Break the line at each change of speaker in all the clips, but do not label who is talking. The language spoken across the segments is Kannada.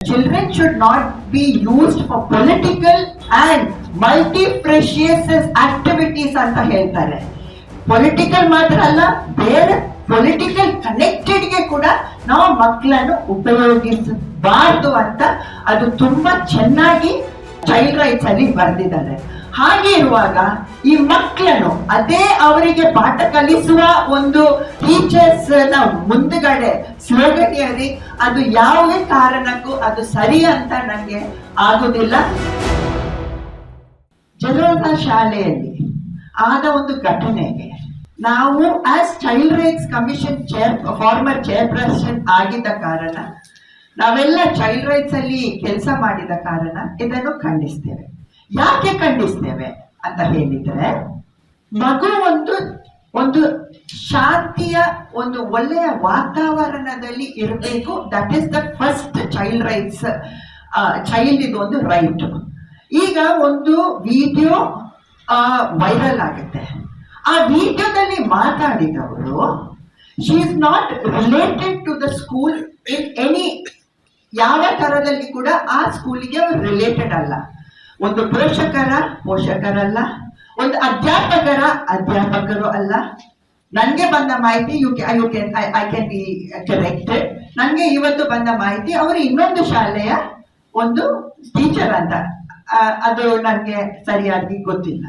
Children should not be used for political and multifarious activities ಅಂತ ಹೇಳ್ತಾರೆ ಪೊಲಿಟಿಕಲ್ ಮಾತ್ರ ಅಲ್ಲ ಬೇರೆ ಪೊಲಿಟಿಕಲ್ ಕನೆಕ್ಟೆಡ್ಗೆ ಕೂಡ ನಾವು ಮಕ್ಕಳನ್ನು ಉಪಯೋಗಿಸಬಾರ್ದು ಅಂತ ಅದು ತುಂಬಾ ಚೆನ್ನಾಗಿ ಚೈಲ್ಡ್ ರೈಟ್ಸ್ ಅಲ್ಲಿ ಬರೆದಿದ್ದಾರೆ. ಹಾಗೆ ಇರುವಾಗ ಈ ಮಕ್ಕಳನ್ನು ಅದೇ ಅವರಿಗೆ ಪಾಠ ಕಲಿಸುವ ಒಂದು ಟೀಚರ್ಸ್ನ ಮುಂದುಗಡೆ ಸ್ಲೋಗನಿಯಲ್ಲಿ ಅದು ಯಾವುದೇ ಕಾರಣಕ್ಕೂ ಅದು ಸರಿ ಅಂತ ನನಗೆ ಆಗುದಿಲ್ಲ. ಜನರ ಶಾಲೆಯಲ್ಲಿ ಆದ ಒಂದು ಘಟನೆಗೆ ನಾವು as child rights commission chair former chairperson ಆಗಿದ್ದ ಕಾರಣ ನಾವೆಲ್ಲ ಚೈಲ್ಡ್ ರೈಟ್ಸ್ ಅಲ್ಲಿ ಕೆಲಸ ಮಾಡಿದ ಕಾರಣ ಇದನ್ನು ಖಂಡಿಸ್ತೇವೆ. ಯಾಕೆ ಖಂಡಿಸ್ತೇವೆ ಅಂತ ಹೇಳಿದ್ರೆ, ಮಗು ಒಂದು ಒಂದು ಶಾಂತಿಯ, ಒಂದು ಒಳ್ಳೆಯ ವಾತಾವರಣದಲ್ಲಿ ಇರಬೇಕು. That is the first child rights child ಇದು ಒಂದು ರೈಟ್ ಈಗ ಒಂದು ವಿಡಿಯೋ ವೈರಲ್ ಆಗುತ್ತೆ. ಆ ವಿಡಿಯೋದಲ್ಲಿ ಮಾತಾಡಿದವರು she is not related to the school in any ಯಾವ ತರದಲ್ಲಿ ಕೂಡ ಆ ಸ್ಕೂಲಿಗೆ ಅವರು ರಿಲೇಟೆಡ್ ಅಲ್ಲ. ಒಂದು ಪೋಷಕರ ಪೋಷಕರಲ್ಲ. ಒಂದು ಅಧ್ಯಾಪಕರ, ಅಧ್ಯಾಪಕರು ಅಲ್ಲ. ನನಗೆ ಬಂದ ಮಾಹಿತಿ you you can I I can be correct ನನಗೆ ಇವತ್ತು ಬಂದ ಮಾಹಿತಿ ಅವರು ಇನ್ನೊಂದು ಶಾಲೆಯ ಒಂದು ಟೀಚರ್ ಅಂತ. ಅದು ನನಗೆ ಸರಿಯಾಗಿ ಗೊತ್ತಿಲ್ಲ.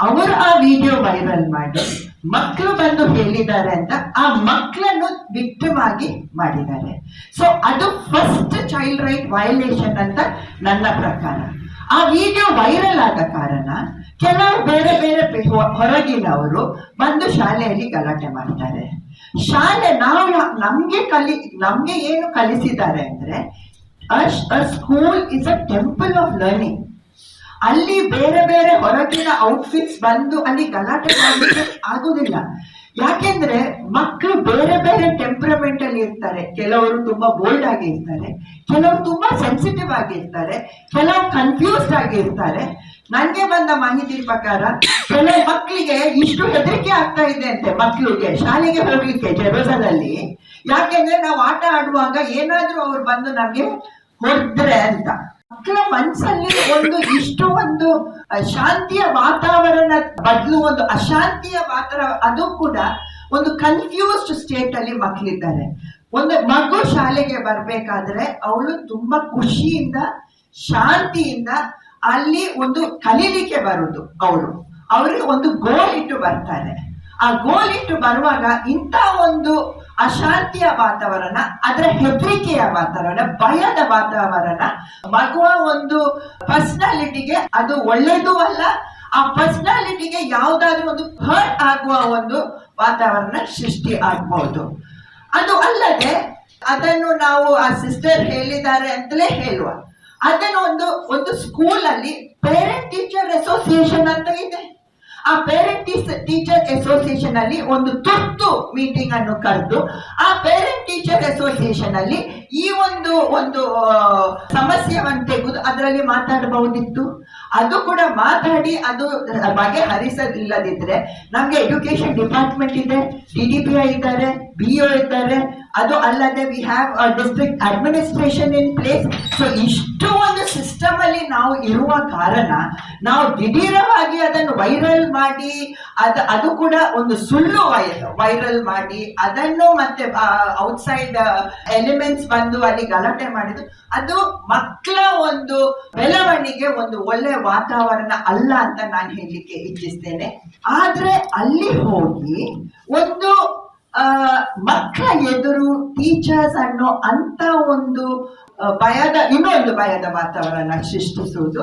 ಅವರು ಆ ವಿಡಿಯೋ ವೈರಲ್ ಮಾಡಿ. ಮಕ್ಕಳು ಬಂದು ಹೇಳಿದ್ದಾರೆ ಅಂತ ಆ ಮಕ್ಕಳನ್ನು ಆಗಿ ಮಾಡಿದ್ದಾರೆ. ಸೊ ಅದು ಫಸ್ಟ್ ಚೈಲ್ಡ್ ರೈಟ್ ವಯಲೇಷನ್ ಅಂತ ನನ್ನ ಪ್ರಕಾರ. ಆ ವಿಡಿಯೋ ವೈರಲ್ ಆದ ಕಾರಣ ಕೆಲವು ಬೇರೆ ಬೇರೆ ಹೊರಗಿನವರು ಬಂದು ಶಾಲೆಯಲ್ಲಿ ಗಲಾಟೆ ಮಾಡ್ತಾರೆ. ಶಾಲೆ ನಾವು ನಮ್ಗೆ ಕಲಿ ನಮ್ಗೆ ಏನು ಕಲಿಸಿದ್ದಾರೆ ಅಂದ್ರೆ school is a temple of learning ಅಲ್ಲಿ ಬೇರೆ ಬೇರೆ ಹೊರಗಿನ ಔಟ್ಫಿಟ್ಸ್ ಬಂದು ಅಲ್ಲಿ ಗಲಾಟೆ ಮಾಡಲಿಕ್ಕೆ ಆಗುದಿಲ್ಲ. ಯಾಕೆಂದ್ರೆ ಮಕ್ಕಳು ಬೇರೆ ಬೇರೆ ಟೆಂಪ್ರಮೆಂಟ್ ಅಲ್ಲಿ ಇರ್ತಾರೆ. ಕೆಲವರು ತುಂಬಾ ಬೋಲ್ಡ್ ಆಗಿ ಇರ್ತಾರೆ. ಕೆಲವರು ತುಂಬಾ ಸೆನ್ಸಿಟಿವ್ ಆಗಿ ಇರ್ತಾರೆ. ಕೆಲವು ಕನ್ಫ್ಯೂಸ್ಡ್ ಆಗಿ ಇರ್ತಾರೆ. ನನಗೆ ಬಂದ ಮಾಹಿತಿ ಪ್ರಕಾರ ಕೆಲವು ಮಕ್ಕಳಿಗೆ ಇಷ್ಟು ಹೆದರಿಕೆ ಆಗ್ತಾ ಇದೆ ಅಂತೆ ಮಕ್ಕಳಿಗೆ ಶಾಲೆಗೆ ಹೋಗ್ಲಿಕ್ಕೆ ಜೆರೋಸಲಲ್ಲಿ ಯಾಕೆಂದ್ರೆ ನಾವು ಆಟ ಆಡುವಾಗ ಏನಾದ್ರೂ ಅವ್ರು ಬಂದು ನಮ್ಗೆ ಹೊಡೆದ್ರೆ ಅಂತ. ಮಕ್ಕಳ ಮನಸ್ಸಲ್ಲಿ ಒಂದು ಇಷ್ಟು ಒಂದು ಶಾಂತಿಯ ವಾತಾವರಣ ಬದಲು ಒಂದು ಅಶಾಂತಿಯ ವಾತಾವರಣ, ಅದು ಕೂಡ ಒಂದು ಕನ್ಫ್ಯೂಸ್ಡ್ ಸ್ಟೇಟ್ ಅಲ್ಲಿ ಮಕ್ಕಳಿದ್ದಾರೆ ಒಂದು ಮಗು ಶಾಲೆಗೆ ಬರ್ಬೇಕಾದ್ರೆ ಅವಳು ತುಂಬಾ ಖುಷಿಯಿಂದ, ಶಾಂತಿಯಿಂದ ಅಲ್ಲಿ ಒಂದು ಕಲೀಲಿಕ್ಕೆ ಬರುದು ಅವರು ಅವ್ರಿಗೆ ಒಂದು ಗೋಲ್ ಇಟ್ಟು ಬರ್ತಾರೆ. ಆ ಗೋಲ್ ಇಟ್ಟು ಬರುವಾಗ ಇಂಥ ಒಂದು ಅಶಾಂತಿಯ ವಾತಾವರಣ, ಅದರ ಹೆದರಿಕೆಯ ವಾತಾವರಣ, ಭಯದ ವಾತಾವರಣ. ಮಗುವ ಒಂದು ಪರ್ಸನಾಲಿಟಿಗೆ ಅದು ಒಳ್ಳೇದು ಅಲ್ಲ, ಆ ಪರ್ಸನಾಲಿಟಿಗೆ ಯಾವುದಾದ್ರೂ ಒಂದು ಹರ್ಟ್ ಆಗುವ ಒಂದು ವಾತಾವರಣ ಸೃಷ್ಟಿ ಆಗ್ಬಹುದು ಅದು ಅಲ್ಲದೆ, ಅದನ್ನು ನಾವು ಆ ಸಿಸ್ಟರ್ ಹೇಳಿದ್ದಾರೆ ಅಂತಲೇ ಹೇಳುವ. ಅದನ್ನು ಒಂದು ಒಂದು ಸ್ಕೂಲಲ್ಲಿ ಪೇರೆಂಟ್ ಟೀಚರ್ ಅಸೋಸಿಯೇಷನ್ ಅಂತ ಇದೆ. ಆ ಪೇರೆಂಟ್ ಟೀಚರ್ ಅಸೋಸಿಯೇಷನ್ ಅಲ್ಲಿ ಒಂದು ತುರ್ತು ಮೀಟಿಂಗ್ ಅನ್ನು ಕರೆದು, ಆ ಪೇರೆಂಟ್ ಟೀಚರ್ ಅಸೋಸಿಯೇಷನ್ ಅಲ್ಲಿ ಈ ಒಂದು ಒಂದು ಸಮಸ್ಯೆವನ್ನು ತೆಗೆದು ಅದರಲ್ಲಿ ಮಾತಾಡಬಹುದಿತ್ತು. ಅದು ಕೂಡ ಮಾತಾಡಿ ಅದು ಬಗೆಹರಿಸದಿಲ್ಲದಿದ್ರೆ ನಮ್ಗೆ ಎಜುಕೇಶನ್ ಡಿಪಾರ್ಟ್ಮೆಂಟ್ ಇದೆ ಡಿ ಡಿ ಪಿ ಐ ಇದ್ದಾರೆ ಬಿ ಇದ್ದಾರೆ ಅದು ಅಲ್ಲದೆ we have district administration in place so ಇಷ್ಟು ಒಂದು ಸಿಸ್ಟಮ್ ಅಲ್ಲಿ ನಾವು ಇರುವ ಕಾರಣ, ನಾವು ದಿಢೀರವಾಗಿ ಅದನ್ನು ವೈರಲ್ ಮಾಡಿ, ಅದು ಅದು ಕೂಡ ಒಂದು ಸುಳ್ಳು ವೈರಲ್ ಮಾಡಿ, ಅದನ್ನು ಮತ್ತೆ ಔಟ್ಸೈಡ್ ಎಲಿಮೆಂಟ್ಸ್ ಬಂದು ಅಲ್ಲಿ ಗಲಾಟೆ ಮಾಡಿದ್ರು. ಅದು ಮಕ್ಕಳ ಒಂದು ಬೆಳವಣಿಗೆ, ಒಂದು ಒಳ್ಳೆ ವಾತಾವರಣ ಅಲ್ಲ ಅಂತ ನಾನು ಹೇಳಲಿಕ್ಕೆ ಇಚ್ಛಿಸ್ತೇನೆ. ಆದ್ರೆ ಅಲ್ಲಿ ಹೋಗಿ ಒಂದು ಮಕ್ಕಳ ಎದುರು ಟೀಚರ್ಸ್ ಅನ್ನೋ ಅಂತ ಒಂದು ಭಯದ, ಇನ್ನೊಂದು ಭಯದ ವಾತಾವರಣ ಸೃಷ್ಟಿಸುವುದು.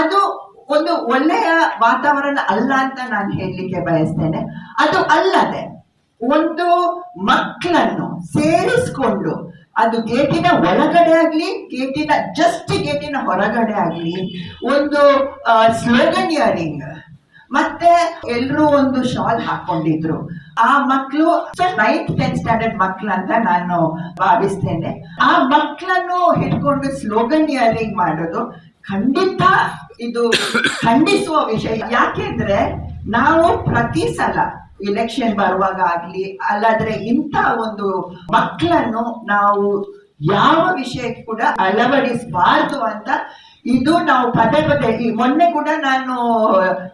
ಅದು ಒಂದು ಒಳ್ಳೆಯ ವಾತಾವರಣ ಅಲ್ಲ ಅಂತ ನಾನು ಹೇಳಲಿಕ್ಕೆ ಬಯಸ್ತೇನೆ. ಅದು ಅಲ್ಲದೆ ಒಂದು ಮಕ್ಕಳನ್ನು ಸೇರಿಸ್ಕೊಂಡು, ಅದು ಗೇಟಿನ ಒಳಗಡೆ ಆಗ್ಲಿ, ಗೇಟಿನ ಜಸ್ಟ್ ಗೇಟಿನ ಹೊರಗಡೆ ಆಗ್ಲಿ, ಒಂದು ಸ್ಲೋಗನ್ ಇಯರಿಂಗ್ ಮತ್ತೆ ಎಲ್ರು ಒಂದು ಶಾಲ್ ಹಾಕೊಂಡಿದ್ರು. ಆ ಮಕ್ಕಳು ನೈನ್ತ್ ಟೆಂತ್ ಸ್ಟ್ಯಾಂಡರ್ಡ್ ಮಕ್ಳು ಅಂತ ನಾನು ಭಾವಿಸ್ತೇನೆ. ಆ ಮಕ್ಕಳನ್ನು ಹಿಡ್ಕೊಂಡು ಸ್ಲೋಗನ್ ಇಯರಿಂಗ್ ಮಾಡೋದು ಖಂಡಿತ ಇದು ಖಂಡಿಸುವ ವಿಷಯ. ಯಾಕೆಂದ್ರೆ ನಾವು ಪ್ರತಿ ಸಲ ಎಲೆಕ್ಷನ್ ಬರುವಾಗ ಆಗ್ಲಿ, ಅಲ್ಲಾದ್ರೆ ಇಂಥ ಒಂದು ಮಕ್ಕಳನ್ನು ನಾವು ಯಾವ ವಿಷಯಕ್ಕೆ ಕೂಡ ಅಳವಡಿಸಬಾರ್ದು ಅಂತ ಇದು ನಾವು ಪದೇ ಪದೇ, ಈ ಮೊನ್ನೆ ಕೂಡ ನಾನು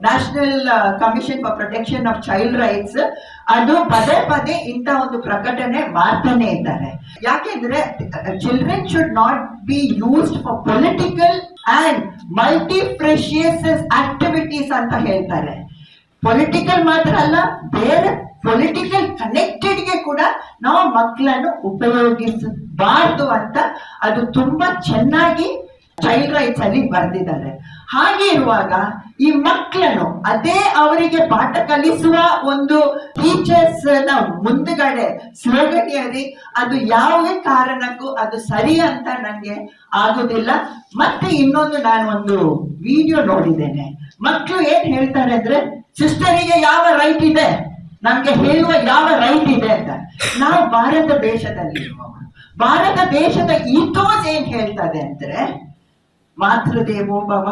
national commission for protection of child rights ಅದು ಪದೇ ಪದೇ ಇಂಥ ಒಂದು ಪ್ರಕಟಣೆ ಮಾಡ್ತಾನೆ ಇದ್ದಾರೆ. ಯಾಕೆಂದ್ರೆ children should not be used for political and multifarious activities ಅಂತ ಹೇಳ್ತಾರೆ. ಪೊಲಿಟಿಕಲ್ ಮಾತ್ರ ಅಲ್ಲ, ಬೇರೆ ಪೊಲಿಟಿಕಲ್ ಕನೆಕ್ಟೆಡ್ಗೆ ಕೂಡ ನಾವು ಮಕ್ಕಳನ್ನು ಉಪಯೋಗಿಸಬಾರ್ದು ಅಂತ ಅದು ತುಂಬಾ ಚೆನ್ನಾಗಿ ಚೈಲ್ಡ್ ರೈಟ್ಸ್ ಅಲ್ಲಿ ಬರೆದಿದ್ದಾರೆ. ಹಾಗೆ ಇರುವಾಗ ಈ ಮಕ್ಕಳನ್ನು ಅದೇ ಅವರಿಗೆ ಪಾಠ ಕಲಿಸುವ ಒಂದು ಟೀಚರ್ಸ್ನ ಮುಂದ್ಗಡೆ ಸ್ಲೋಗನಿಯರಿ ಅದು ಯಾವುದೇ ಕಾರಣಕ್ಕೂ ಅದು ಸರಿ ಅಂತ ನನಗೆ ಆಗುದಿಲ್ಲ. ಮತ್ತೆ ಇನ್ನೊಂದು ನಾನು ಒಂದು ವಿಡಿಯೋ ನೋಡಿದ್ದೇನೆ. ಮಕ್ಕಳು ಏನ್ ಹೇಳ್ತಾರೆ ಅಂದ್ರೆ, ಸಿಸ್ಟರಿಗೆ ಯಾವ ರೈಟ್ ಇದೆ? ನಮ್ಗೆ ಹೇಳುವ ಯಾವ ರೈಟ್ ಇದೆ ಅಂತ. ನಾವು ಭಾರತ ದೇಶದಲ್ಲಿ ಭಾರತ ದೇಶದ ಈಥೋಸ್ ಏನ್ ಹೇಳ್ತದೆ ಅಂದ್ರೆ ಮಾತೃದೇವೋಭವ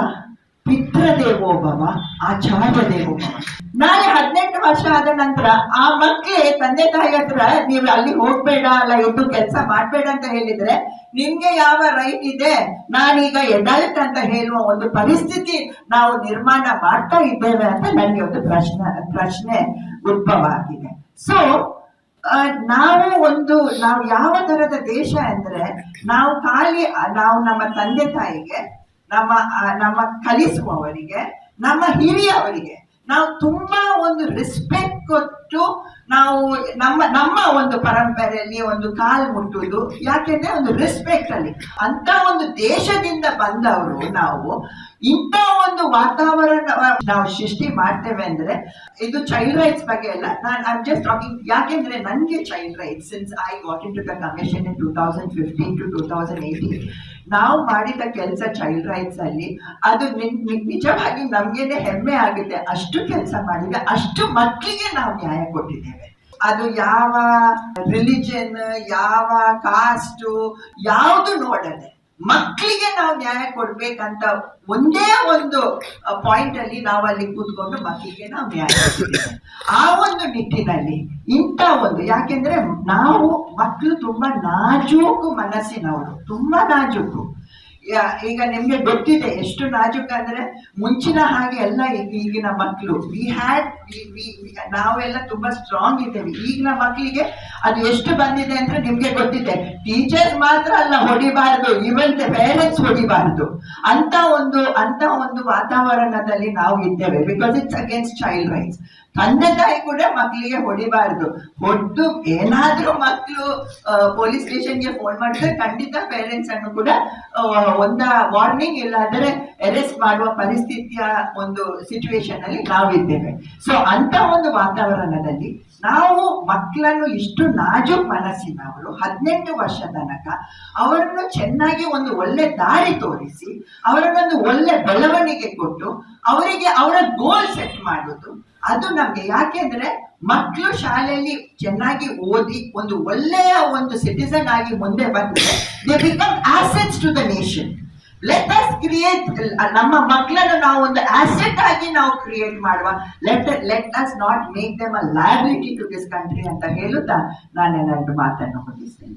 ಪಿತೃದೇವೋಭವ ಆಚಾರ್ಯ ದೇವೋಭವ ನಾಳೆ ಹದಿನೆಂಟು ವರ್ಷ ಆದ ನಂತರ ಆ ಮಕ್ಕಳೇ ತಂದೆ ತಾಯಿ ಹತ್ರ, ನೀವು ಅಲ್ಲಿ ಹೋಗ್ಬೇಡ, ಅಲ್ಲ, ಇದ್ದು ಕೆಲಸ ಮಾಡ್ಬೇಡ ಅಂತ ಹೇಳಿದ್ರೆ ನಿಮ್ಗೆ ಯಾವ ರೈಟ್ ಇದೆ? ನಾನೀಗ ಎಡಲ್ಟ್ ಅಂತ ಹೇಳುವ ಒಂದು ಪರಿಸ್ಥಿತಿ ನಾವು ನಿರ್ಮಾಣ ಮಾಡ್ತಾ ಇದ್ದೇವೆ ಅಂತ ನನಗೆ ಒಂದು ಪ್ರಶ್ನೆ ಪ್ರಶ್ನೆ ಉದ್ಭವ ಆಗಿದೆ. ಸೊ ನಾವು ಒಂದು, ನಾವು ಯಾವ ತರದ ದೇಶ ಅಂದ್ರೆ, ನಾವು ಖಾಲಿ ನಾವು ನಮ್ಮ ತಂದೆ ತಾಯಿಗೆ, ನಮ್ಮ ನಮ್ಮ ಕಲಿಸುವವರಿಗೆ, ನಮ್ಮ ಹಿರಿಯವರಿಗೆ, ನಾವು ತುಂಬಾ ಒಂದು ರೆಸ್ಪೆಕ್ಟ್ ಕೊಟ್ಟು ನಾವು ನಮ್ಮ ನಮ್ಮ ಒಂದು ಪರಂಪರೆಯಲ್ಲಿ ಒಂದು ಕಾಲು ಮುಟ್ಟುವುದು, ಯಾಕೆಂದ್ರೆ ಒಂದು ರೆಸ್ಪೆಕ್ಟ್ ಅಲ್ಲಿ. ಅಂತ ಒಂದು ದೇಶದಿಂದ ಬಂದವರು ನಾವು, ಇಂಥ ಒಂದು ವಾತಾವರಣ ನಾವು ಸೃಷ್ಟಿ ಮಾಡ್ತೇವೆ ಅಂದ್ರೆ, ಇದು ಚೈಲ್ಡ್ ರೈಟ್ಸ್ ಬಗ್ಗೆ ಅಲ್ಲ. ನಾನು ಐ ಜಸ್ಟ್ ಟಾಕಿಂಗ್ ಯಾಕೆಂದ್ರೆ ನನಗೆ child rights since I went into the commission in two thousand fifteen to two thousand eighteen ನಾವು ಮಾಡಿದ ಕೆಲಸ ಚೈಲ್ಡ್ ರೈಟ್ಸ್ ಅಲ್ಲಿ, ಅದು ನಿಜವಾಗಿ ನಮ್ಗೇನೆ ಹೆಮ್ಮೆ ಆಗುತ್ತೆ. ಅಷ್ಟು ಕೆಲಸ ಮಾಡಿದೆ ಅಷ್ಟು ಮಕ್ಕಳಿಗೆ ನಾವು ನ್ಯಾಯ ಕೊಟ್ಟಿದ್ದೇವೆ. ಅದು ಯಾವ ರಿಲಿಜನ್ ಯಾವ ಕಾಸ್ಟ್ ಯಾವುದು ನೋಡದೆ. ಮಕ್ಕಳಿಗೆ ನಾವು ನ್ಯಾಯ ಕೊಡ್ಬೇಕಂತ ಒಂದೇ ಒಂದು ಪಾಯಿಂಟ್ ಅಲ್ಲಿ ನಾವು ಅಲ್ಲಿ ಕೂತ್ಕೊಂಡು ಮಕ್ಕಳಿಗೆ ನಾವು ನ್ಯಾಯ ಆ ಒಂದು ನಿಟ್ಟಿನಲ್ಲಿ ಇಂಥ ಒಂದು, ಯಾಕೆಂದ್ರೆ ನಾವು ಮಕ್ಕಳು ತುಂಬಾ ನಾಜೂಕು ಮನಸ್ಸಿನವರು, ತುಂಬಾ ನಾಜೂಕು. ಈಗ ನಿಮ್ಗೆ ಗೊತ್ತಿದೆ ಎಷ್ಟು ನಾಜೂಕ ಅಂದ್ರೆ ಮುಂಚಿನ ಹಾಗೆ ಎಲ್ಲ ಈಗ- ಈಗಿನ ಮಕ್ಕಳು ವಿ ಹ್ಯಾಡ್ ನಾವೆಲ್ಲ ತುಂಬಾ ಸ್ಟ್ರಾಂಗ್ ಇದ್ದೇವೆ. ಈಗಿನ ಮಕ್ಕಳಿಗೆ ಅದು ಎಷ್ಟು ಬಂದಿದೆ ಅಂದ್ರೆ ನಿಮ್ಗೆ ಗೊತ್ತಿದೆ. ಟೀಚರ್ಸ್ ಮಾತ್ರ ಅಲ್ಲ ಹೊಡಿಬಾರದು. Even parents ಹೊಡಿಬಾರ್ದು. ಅಂತ ಒಂದು ಅಂತ ಒಂದು ವಾತಾವರಣದಲ್ಲಿ ನಾವು ಇದ್ದೇವೆ. Because it's against child rights ತಂದೆ ತಾಯಿ ಕೂಡ ಮಕ್ಕಳಿಗೆ ಹೊಡಿಬಾರ್ದು. ಹೊಡೆದು ಏನಾದ್ರೂ ಮಕ್ಕಳು ಪೊಲೀಸ್ ಸ್ಟೇಷನ್ಗೆ ಫೋನ್ ಮಾಡಿದ್ರೆ ಖಂಡಿತ ಪೇರೆಂಟ್ಸ್ ಅನ್ನು ಕೂಡ ಒಂದ ವಾರ್ನಿಂಗ್ ಇಲ್ಲಾದ್ರೆ ಅರೆಸ್ಟ್ ಮಾಡುವ ಪರಿಸ್ಥಿತಿಯ ಒಂದು ಸಿಚುವೇಶನ್ ಅಲ್ಲಿ ನಾವಿದ್ದೇವೆ. ಸೊ ಅಂತ ಒಂದು ವಾತಾವರಣದಲ್ಲಿ ನಾವು ಮಕ್ಕಳನ್ನು ಇಷ್ಟು ನಾಜು ಮನಸ್ಸಿನವರು, ಹದಿನೆಂಟು ವರ್ಷ ತನಕ ಅವರನ್ನು ಚೆನ್ನಾಗಿ ಒಂದು ಒಳ್ಳೆ ದಾರಿ ತೋರಿಸಿ, ಅವರನ್ನೊಂದು ಒಳ್ಳೆ ಬೆಳವಣಿಗೆ ಕೊಟ್ಟು, ಅವರಿಗೆ ಅವರ ಗೋಲ್ ಸೆಟ್ ಮಾಡೋದು ಅದು ನಮ್ಗೆ ಯಾಕೆಂದ್ರೆ ಮಕ್ಕಳು ಶಾಲೆಯಲ್ಲಿ ಚೆನ್ನಾಗಿ ಓದಿ ಒಂದು ಒಳ್ಳೆಯ ಒಂದು ಸಿಟಿಸನ್ ಆಗಿ ಮುಂದೆ ಬಂದ್ರೆ they become assets to the nation let us create ನಮ್ಮ ಮಕ್ಕಳನ್ನು ನಾವು ಒಂದು ಆಸೆಟ್ ಆಗಿ ನಾವು ಕ್ರಿಯೇಟ್ ಮಾಡುವ. Let let us not make them a liability to this country ಅಂತ ಹೇಳುತ್ತಾ ನಾನು ಎರಡು ಮಾತನ್ನು ಮುಗಿಸ್ತೇನೆ.